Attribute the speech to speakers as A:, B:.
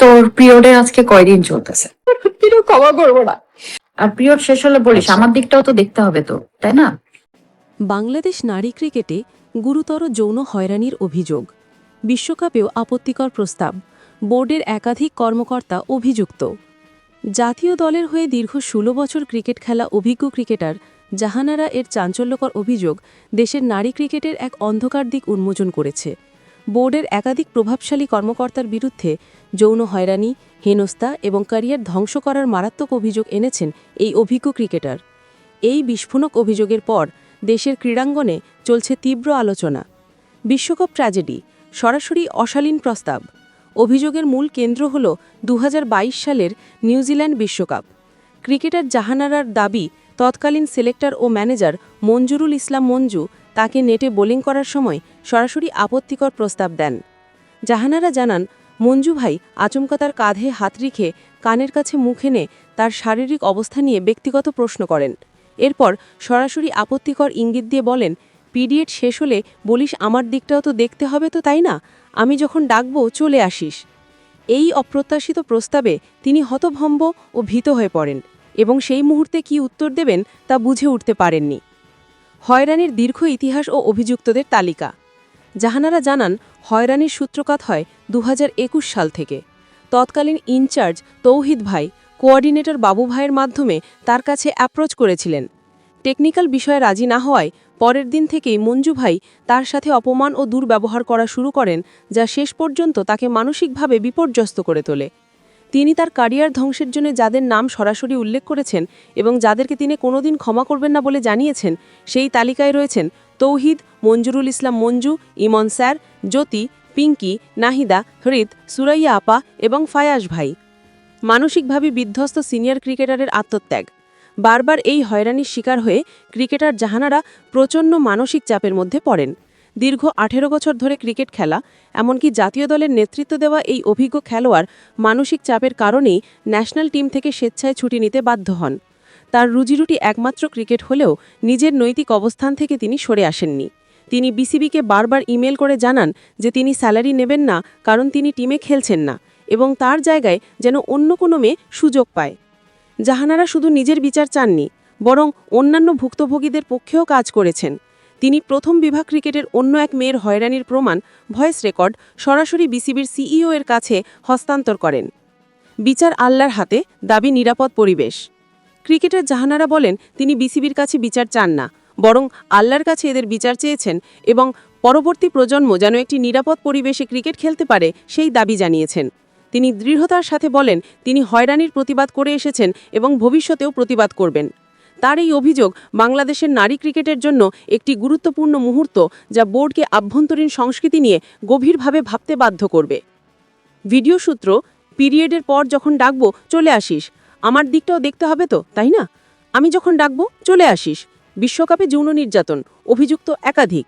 A: তোর পিরিয়ডের আজকে কয়দিন চলতেছে?
B: ক্ষমা করব না।
A: আর পিরিয়ড শেষ হলে বলিস
C: আচ্ছা।
A: আমার দিকটাও তো দেখতে হবে তো তাই না?
D: বাংলাদেশ নারী ক্রিকেটে গুরুতর যৌন হয়রানির অভিযোগ। বিশ্বকাপেও আপত্তিকর প্রস্তাব বোর্ডের একাধিক কর্মকর্তা অভিযুক্ত। জাতীয় দলের হয়ে দীর্ঘ ষোলো বছর ক্রিকেট খেলা অভিজ্ঞ ক্রিকেটার জাহানারা এর চাঞ্চল্যকর অভিযোগ দেশের নারী ক্রিকেটের এক অন্ধকার দিক উন্মোচন করেছে। বোর্ডের একাধিক প্রভাবশালী কর্মকর্তার বিরুদ্ধে যৌন হয়রানি, হেনস্থা এবং ক্যারিয়ার ধ্বংস করার মারাত্মক অভিযোগ এনেছেন এই অভিজ্ঞ ক্রিকেটার। এই বিস্ফোরক অভিযোগের পর দেশের ক্রীড়াঙ্গনে চলছে তীব্র আলোচনা। বিশ্বকাপ ট্র্যাজেডি, সরাসরি অশালীন প্রস্তাব। অভিযোগের মূল কেন্দ্র হল দু হাজার বাইশ সালের নিউজিল্যান্ড বিশ্বকাপ। ক্রিকেটার জাহানারার দাবি, তৎকালীন সিলেক্টর ও ম্যানেজার মঞ্জুরুল ইসলাম মঞ্জু তাকে নেটে বোলিং করার সময় সরাসরি আপত্তিকর প্রস্তাব দেন। জাহানারা জানান, মঞ্জু ভাই আচমকা তার কাঁধে হাত রেখে কানের কাছে মুখ এনে তার শারীরিক অবস্থা নিয়ে ব্যক্তিগত প্রশ্ন করেন। এরপর সরাসরি আপত্তিকর ইঙ্গিত দিয়ে বলেন, পিরিয়ড শেষ হলে বলিস আমার দিকটাও তো দেখতে হবে তো, তাই না? আমি যখন ডাকবো, চলে আসিস। এই অপ্রত্যাশিত প্রস্তাবে তিনি হতভম্ব ও ভীত হয়ে পড়েন এবং সেই মুহূর্তে কি উত্তর দেবেন তা বুঝে উঠতে পারেননি। হয়রানির দীর্ঘ ইতিহাস ও অভিযুক্তদের তালিকা। জাহানারা জানান, হয়রানির সূত্রপাত হয় দু হাজার একুশ সাল থেকে। তৎকালীন ইনচার্জ তৌহিদ ভাই, কোঅর্ডিনেটর বাবু ভাইয়ের মাধ্যমে তার কাছে অ্যাপ্রোচ করেছিলেন। টেকনিক্যাল বিষয়ে রাজি না হওয়ায় পরের দিন থেকেই মঞ্জু ভাই তার সাথে অপমান ও দুর্ব্যবহার করা শুরু করেন, যা শেষ পর্যন্ত তাকে মানসিকভাবে বিপর্যস্ত করে তোলে। তিনি তার ক্যারিয়ার ধ্বংসের জন্য যাদের নাম সরাসরি উল্লেখ করেছেন এবং যাদেরকে তিনি কোনোদিন ক্ষমা করবেন না বলে জানিয়েছেন, সেই তালিকায় রয়েছেন তৌহিদ, মঞ্জুরুল ইসলাম মঞ্জু, ইমন স্যার, জ্যোতি, পিঙ্কি, নাহিদা, হৃদ, সুরাইয়া আপা এবং ফায়াজ ভাই। মানসিকভাবে বিধ্বস্ত সিনিয়র ক্রিকেটারের আত্মত্যাগ। বারবার এই হয়রানির শিকার হয়ে ক্রিকেটার জাহানারা প্রচণ্ড মানসিক চাপের মধ্যে পড়েন। দীর্ঘ আঠেরো বছর ধরে ক্রিকেট খেলা, এমনকি জাতীয় দলের নেতৃত্ব দেওয়া এই অভিজ্ঞ খেলোয়াড় মানসিক চাপের কারণেই ন্যাশনাল টিম থেকে স্বেচ্ছায় ছুটি নিতে বাধ্য হন। তার রুজিরুটি একমাত্র ক্রিকেট হলেও নিজের নৈতিক অবস্থান থেকে তিনি সরে আসেননি। তিনি বিসিবিকে বারবার ইমেল করে জানান যে তিনি স্যালারি নেবেন না, কারণ তিনি টিমে খেলছেন না এবং তার জায়গায় যেন অন্য কোনো মেয়ে সুযোগ পায়। জাহানারা শুধু নিজের বিচার চাননি, বরং অন্যান্য ভুক্তভোগীদের পক্ষেও কাজ করেছেন। তিনি প্রথম বিভাগ ক্রিকেটের অন্য এক মেয়ের হয়রানির প্রমাণ ভয়েস রেকর্ড সরাসরি বিসিবির সিইও এর কাছে হস্তান্তর করেন। বিচার আল্লাহর হাতে, দাবি নিরাপদ পরিবেশ। ক্রিকেটার জাহানারা বলেন, তিনি বিসিবির কাছে বিচার চান না, বরং আল্লাহর কাছে এদের বিচার চেয়েছেন এবং পরবর্তী প্রজন্ম যেন একটি নিরাপদ পরিবেশে ক্রিকেট খেলতে পারে সেই দাবি জানিয়েছেন। তিনি দৃঢ়তার সাথে বলেন, তিনি হয়রানির প্রতিবাদ করে এসেছেন এবং ভবিষ্যতেও প্রতিবাদ করবেন। তার এই অভিযোগ বাংলাদেশের নারী ক্রিকেটের জন্য একটি গুরুত্বপূর্ণ মুহূর্ত যা বোর্ডকে আভ্যন্তরীণ সংস্কৃতি নিয়ে গভীরভাবে ভাবতে বাধ্য করবে। ভিডিও সূত্র, পিরিয়ডের পর যখন ডাকবো, চলে আসিস। আমার দিকটাও দেখতে হবে তো, তাই না? আমি যখন ডাকবো, চলে আসিস। বিশ্বকাপে যৌন নির্যাতন, অভিযুক্ত একাধিক।